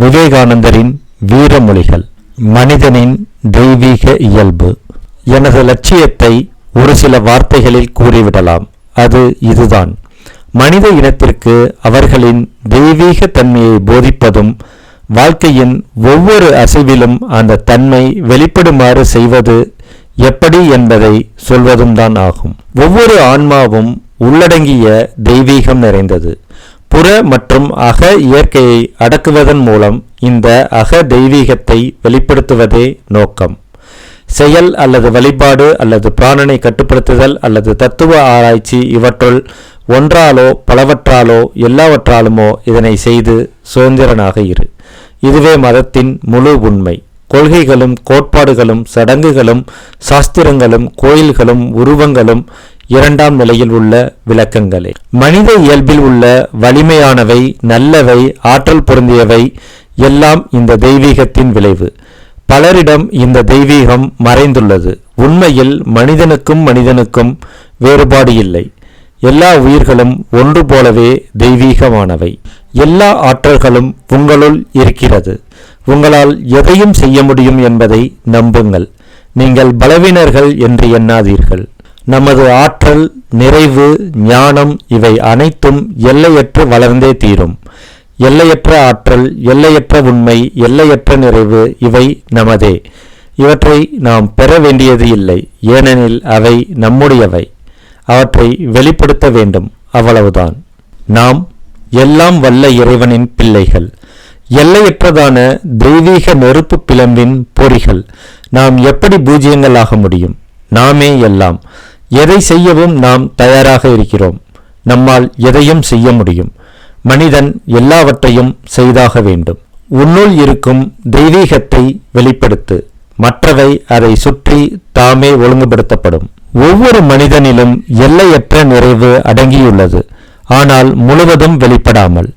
விவேகானந்தரின் வீரமொழிகள் மனிதனின் தெய்வீக இயல்பு எனது லட்சியத்தை ஒரு சில வார்த்தைகளில் கூறிவிடலாம். அது இதுதான். மனித இனத்திற்கு அவர்களின் தெய்வீக தன்மையை போதிப்பதும் வாழ்க்கையின் ஒவ்வொரு அசைவிலும் அந்த தன்மை வெளிப்படுமாறு செய்வது எப்படி என்பதை சொல்வதும் தான் ஆகும். ஒவ்வொரு ஆன்மாவும் உள்ளடங்கிய தெய்வீகம் நிறைந்தது. புற மற்றும் அக இயற்கையை அடக்குவதன் மூலம் இந்த அக தெய்வீகத்தை வெளிப்படுத்துவதே நோக்கம். செயல் அல்லது வழிபாடு அல்லது பிராணனை கட்டுப்படுத்துதல் அல்லது தத்துவ ஆராய்ச்சி இவற்றுள் ஒன்றாலோ பலவற்றாலோ எல்லாவற்றாலுமோ இதனை செய்து சுதந்திரனாக இரு. இதுவே மதத்தின் முழு உண்மை. கொள்கைகளும் கோட்பாடுகளும் சடங்குகளும் சாஸ்திரங்களும் கோயில்களும் உருவங்களும் இரண்டாம் நிலையில் உள்ள விளக்கங்களே. மனித இயல்பில் உள்ள வலிமையானவை நல்லவை ஆற்றல் பொருந்தியவை எல்லாம் இந்த தெய்வீகத்தின் விளைவு. பலரிடம் இந்த தெய்வீகம் மறைந்துள்ளது. உண்மையில் மனிதனுக்கும் மனிதனுக்கும் வேறுபாடு இல்லை. எல்லா உயிர்களும் ஒன்று போலவே தெய்வீகமானவை. எல்லா ஆற்றல்களும் உங்களுள் இருக்கிறது. உங்களால் எதையும் செய்ய முடியும் என்பதை நம்புங்கள். நீங்கள் பலவீனர்கள் என்று எண்ணாதீர்கள். நமது ஆற்றல் நிறைவு ஞானம் இவை அனைத்தும் எல்லையற்று வளர்ந்தே தீரும். எல்லையற்ற ஆற்றல் எல்லையற்ற உண்மை எல்லையற்ற நிறைவு இவை நமதே. இவற்றை நாம் பெற வேண்டியது இல்லை ஏனெனில் அவை நம்முடையவை. அவற்றை வெளிப்படுத்த வேண்டும் அவ்வளவுதான். நாம் எல்லாம் வல்ல இறைவனின் பிள்ளைகள். எல்லையற்றதான தெய்வீக நெருப்பு பிளம்பின் பொறிகள். நாம் எப்படி பூஜ்ஜியங்கள் ஆக முடியும்? நாமே எல்லாம் எதை செய்யவும் நாம் தயாராக இருக்கிறோம். நம்மால் எதையும் செய்ய முடியும். மனிதன் எல்லாவற்றையும் செய்தாக வேண்டும். உன்னுள் இருக்கும் தெய்வீகத்தை வெளிப்படுத்து. மற்றவை அதை சுற்றி தாமே ஒழுங்குபடுத்தப்படும். ஒவ்வொரு மனிதனிலும் எல்லையற்ற நிறைவு அடங்கியுள்ளது. ஆனால் முழுவதும் வெளிப்படாமல்.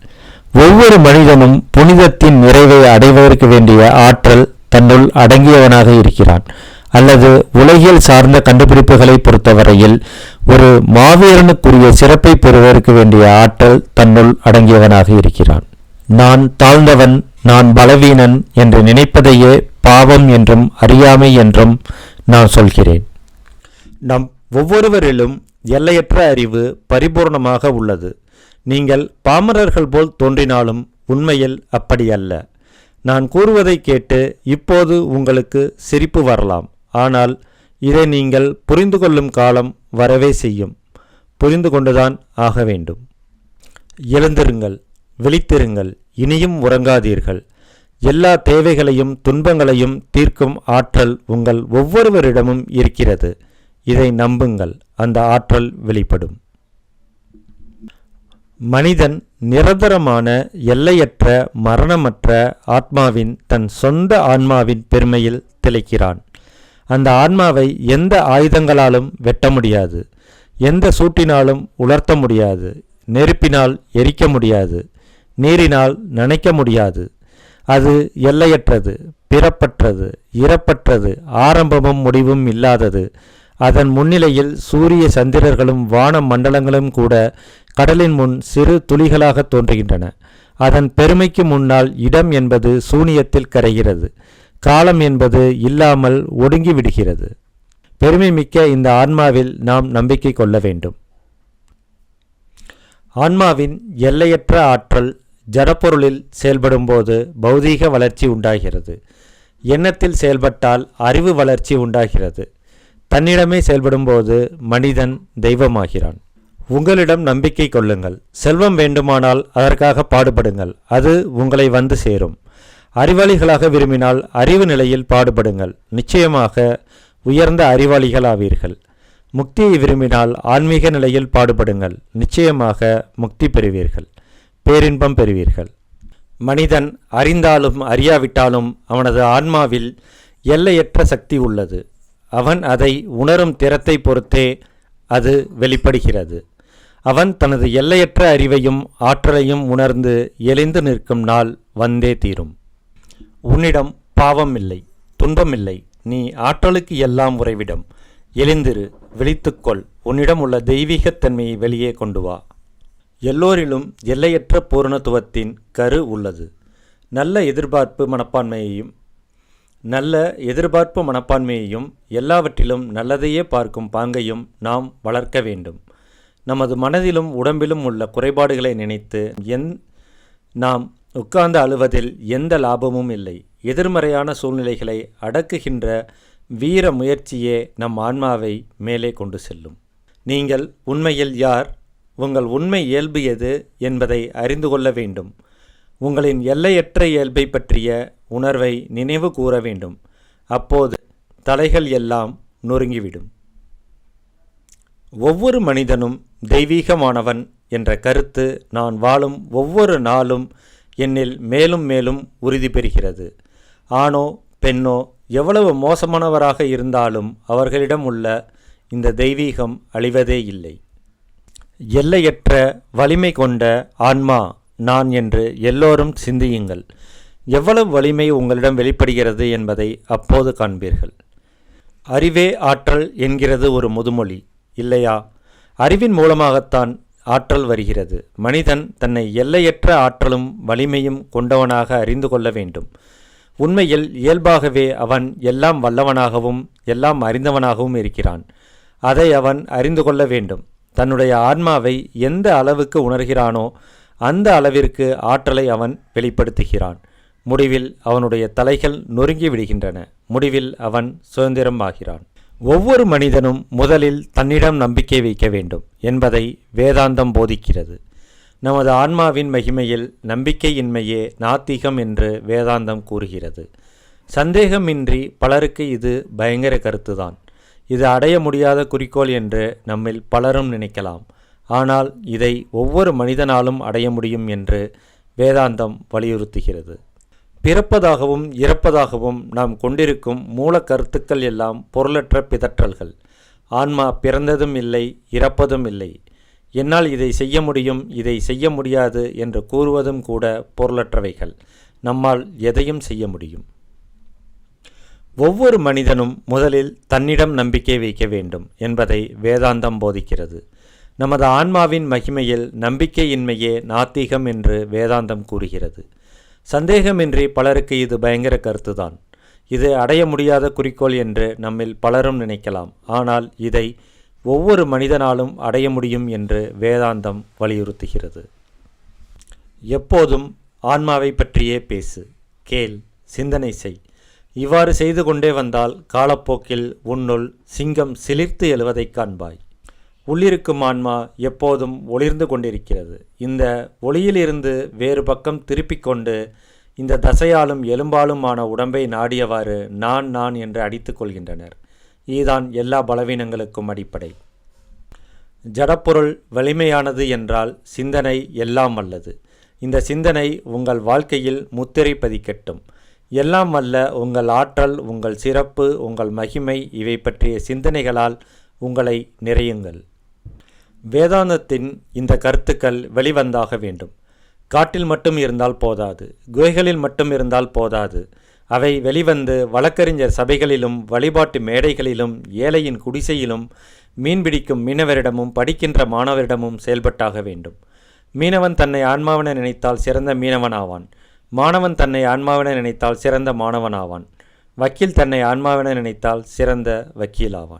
ஒவ்வொரு மனிதனும் புனிதத்தின் நிறைவை அடைவதற்கு வேண்டிய ஆற்றல் தன்னுள் அடங்கியவனாக இருக்கிறான். அல்லது உலகியல் சார்ந்த கண்டுபிடிப்புகளை பொறுத்தவரையில் ஒரு மாவீரனுக்குரிய சிறப்பை பெறுவதற்கு வேண்டிய ஆற்றல் தன்னுள் அடங்கியவனாக இருக்கிறான். நான் தாழ்ந்தவன் நான் பலவீனன் என்று நினைப்பதையே பாவம் என்றும் அறியாமை என்றும் நான் சொல்கிறேன். நம் ஒவ்வொருவரிலும் எல்லையற்ற அறிவு பரிபூர்ணமாக உள்ளது. நீங்கள் பாமரர்கள் போல் தோன்றினாலும் உண்மையில் அப்படி அல்ல. நான் கூறுவதை கேட்டு இப்போது உங்களுக்கு சிரிப்பு வரலாம். ஆனால் இதை நீங்கள் புரிந்து கொள்ளும் காலம் வரவே செய்யும். புரிந்து கொண்டுதான் ஆக வேண்டும். எழுந்திருங்கள் விழித்திருங்கள் இனியும் உறங்காதீர்கள். எல்லா தேவைகளையும் துன்பங்களையும் தீர்க்கும் ஆற்றல் உங்கள் ஒவ்வொருவரிடமும் இருக்கிறது. இதை நம்புங்கள் அந்த ஆற்றல் வெளிப்படும். மனிதன் நிரந்தரமான எல்லையற்ற மரணமற்ற ஆத்மாவின் தன் சொந்த ஆன்மாவின் பெருமையில் திளைக்கிறான். அந்த ஆன்மாவை எந்த ஆயுதங்களாலும் வெட்ட முடியாது. எந்த சூட்டினாலும் உலர்த்த முடியாது. நெருப்பினால் எரிக்க முடியாது. நீரினால் நனைக்க முடியாது. அது எல்லையற்றது பிறப்பற்றது இறப்பற்றது ஆரம்பமும் முடிவும் இல்லாதது. அதன் முன்னிலையில் சூரிய சந்திரர்களும் வான மண்டலங்களும் கூட கடலின் முன் சிறு துளிகளாக தோன்றுகின்றன. அதன் பெருமைக்கு முன்னால் இடம் என்பது சூனியத்தில் கரைகிறது. காலம் என்பது இல்லாமல் ஒடுங்கி விடுகிறது பெருமை மிக்க இந்த ஆன்மாவில் நாம் நம்பிக்கை கொள்ள வேண்டும். ஆன்மாவின் எல்லையற்ற ஆற்றல் ஜடப்பொருளில் செயல்படும்போது பௌதீக வளர்ச்சி உண்டாகிறது. எண்ணத்தில் செயல்பட்டால் அறிவு வளர்ச்சி உண்டாகிறது. தன்னிடமே செயல்படும்போது மனிதன் தெய்வமாகிறான். உங்களிடம் நம்பிக்கை கொள்ளுங்கள். செல்வம் வேண்டுமானால் அதற்காக பாடுபடுங்கள். அது உங்களை வந்து சேரும். அறிவாளிகளாக விரும்பினால் அறிவு நிலையில் பாடுபடுங்கள். நிச்சயமாக உயர்ந்த அறிவாளிகள் ஆவீர்கள் முக்தியை விரும்பினால் ஆன்மீக நிலையில் பாடுபடுங்கள். நிச்சயமாக முக்தி பெறுவீர்கள். பேரின்பம் பெறுவீர்கள். மனிதன் அறிந்தாலும் அறியாவிட்டாலும் அவனது ஆன்மாவில் எல்லையற்ற சக்தி உள்ளது. அவன் அதை உணரும் திறத்தை பொறுத்தே அது வெளிப்படுகிறது. அவன் தனது எல்லையற்ற அறிவையும் ஆற்றலையும் உணர்ந்து எளிந்து நிற்கும் நாள் வந்தே தீரும். உன்னிடம் பாவம் இல்லை துன்பமில்லை நீ ஆற்றலுக்கு எல்லாம் உறைவிடம். எழுந்திரு விழித்துக்கொள் உன்னிடம் உள்ள தெய்வீகத்தன்மையை வெளியே கொண்டு வா. எல்லோரிலும் எல்லையற்ற பூரணத்துவத்தின் கரு உள்ளது. நல்ல எதிர்பார்ப்பு மனப்பான்மையையும் நல்ல எதிர்பார்ப்பு மனப்பான்மையையும் எல்லாவற்றிலும் நல்லதையே பார்க்கும் பாங்கையும் நாம் வளர்க்க வேண்டும். நமது மனதிலும் உடம்பிலும் உள்ள குறைபாடுகளை நினைத்து என் நாம் உட்கார்ந்து அழுவதில் எந்த லாபமும் இல்லை. எதிர்மறையான சூழ்நிலைகளை அடக்குகின்ற வீர முயற்சியே நம் ஆன்மாவை மேலே கொண்டு செல்லும். நீங்கள் உண்மையில் யார்? உங்கள் உண்மை இயல்பு எது என்பதை அறிந்து கொள்ள வேண்டும். உங்களின் எல்லையற்ற இயல்பை பற்றிய உணர்வை நினைவு கூற வேண்டும். அப்போது தலைகள் எல்லாம் நொறுங்கிவிடும். ஒவ்வொரு மனிதனும் தெய்வீகமானவன் என்ற கருத்து நான் வாழும் ஒவ்வொரு நாளும் என்னில் மேலும் மேலும் உறுதி பெறுகிறது. ஆணோ பெண்ணோ எவ்வளவு மோசமானவராக இருந்தாலும் அவர்களிடம் உள்ள இந்த தெய்வீகம் அழிவதே இல்லை. எல்லையற்ற வலிமை கொண்ட ஆன்மா நான் என்று எல்லோரும் சிந்தியுங்கள். எவ்வளவு வலிமை உங்களிடம் வெளிப்படுகிறது என்பதை அப்போது காண்பீர்கள். அறிவே ஆற்றல் என்கிறது ஒரு முதுமொழி இல்லையா? அறிவின் மூலமாகத்தான் ஆற்றல் வருகிறது. மனிதன் தன்னை எல்லையற்ற ஆற்றலும் வலிமையும் கொண்டவனாக அறிந்து கொள்ள வேண்டும். உண்மையில் இயல்பாகவே அவன் எல்லாம் வல்லவனாகவும் எல்லாம் அறிந்தவனாகவும் இருக்கிறான். அதை அவன் அறிந்து கொள்ள வேண்டும். தன்னுடைய ஆன்மாவை எந்த அளவுக்கு உணர்கிறானோ அந்த அளவிற்கு ஆற்றலை அவன் வெளிப்படுத்துகிறான். முடிவில் அவனுடைய தலைகள் நொறுங்கி விடுகின்றன. முடிவில் அவன் சுதந்திரம் ஆகிறான் ஒவ்வொரு மனிதனும் முதலில் தன்னிடம் நம்பிக்கை வைக்க வேண்டும் என்பதை வேதாந்தம் போதிக்கிறது. நமது ஆன்மாவின் மகிமையில் நம்பிக்கையின்மையே நாத்திகம் என்று வேதாந்தம் கூறுகிறது. சந்தேகமின்றி பலருக்கு இது பயங்கர கருத்துதான். இது அடைய முடியாத குறிக்கோள் என்று நம்மில் பலரும் நினைக்கலாம். ஆனால் இதை ஒவ்வொரு மனிதனாலும் அடைய முடியும் என்று வேதாந்தம் வலியுறுத்துகிறது. பிறப்பதாகவும் இறப்பதாகவும் நாம் கொண்டிருக்கும் மூல கருத்துக்கள் எல்லாம் பொருளற்ற பிதற்றல்கள். ஆன்மா பிறந்ததும் இல்லை இறப்பதும் இல்லை. என்னால் இதை செய்ய முடியும் இதை செய்ய முடியாது என்று கூறுவதும் கூட பொருளற்றவைகள். நம்மால் எதையும் செய்ய முடியும். ஒவ்வொரு மனிதனும் முதலில் தன்னிடம் நம்பிக்கை வைக்க வேண்டும் என்பதை வேதாந்தம் போதிக்கிறது. நமது ஆன்மாவின் மகிமையில் நம்பிக்கையின்மையே நாத்திகம் என்று வேதாந்தம் கூறுகிறது. சந்தேகமின்றி பலருக்கு இது பயங்கர கருத்துதான். இது அடைய முடியாத குறிக்கோள் என்று நம்மில் பலரும் நினைக்கலாம். ஆனால் இதை ஒவ்வொரு மனிதனாலும் அடைய முடியும் என்று வேதாந்தம் வலியுறுத்துகிறது. எப்போதும் ஆன்மாவை பற்றியே பேசு கேள் சிந்தனை செய். இவ்வாறு செய்து கொண்டே வந்தால் காலப்போக்கில் உன்னுள் சிங்கம் சிலிர்த்து எழுவதைக் காண்பாய். உள்ளிருக்கும் ஆன்மா எப்போதும் ஒளிர்ந்து கொண்டிருக்கிறது. இந்த ஒளியிலிருந்து வேறு பக்கம் திருப்பிக் கொண்டு இந்த தசையாலும் எலும்பாலுமான உடம்பை நாடியவாறு நான் நான் என்று அடித்து கொள்கின்றனர். இதுதான் எல்லா பலவீனங்களுக்கும் அடிப்படை. ஜடப்பொருள் வலிமையானது என்றால் சிந்தனை எல்லாம் வல்லது இந்த சிந்தனை உங்கள் வாழ்க்கையில் முத்திரை பதிக்கட்டும். எல்லாம் வல்ல உங்கள் ஆற்றல் உங்கள் சிறப்பு உங்கள் மகிமை இவை பற்றிய சிந்தனைகளால் உங்களை நிறையுங்கள். வேதாந்தத்தின் இந்த கருத்துக்கள் வெளிவந்தாக வேண்டும். காட்டில் மட்டும் இருந்தால் போதாது குகைகளில் மட்டும் இருந்தால் போதாது. அவை வெளிவந்து வழக்கறிஞர் சபைகளிலும் வழிபாட்டு மேடைகளிலும் ஏழையின் குடிசையிலும் மீன்பிடிக்கும் மீனவரிடமும் படிக்கின்ற மாணவரிடமும் செயல்பட்டாக வேண்டும். மீனவன் தன்னை ஆன்மாவன நினைத்தால் சிறந்த மீனவனாவான். மாணவன் தன்னை ஆன்மாவன நினைத்தால் சிறந்த மாணவனாவான். வக்கீல் தன்னை ஆன்மாவென நினைத்தால் சிறந்த வக்கீலாவான்.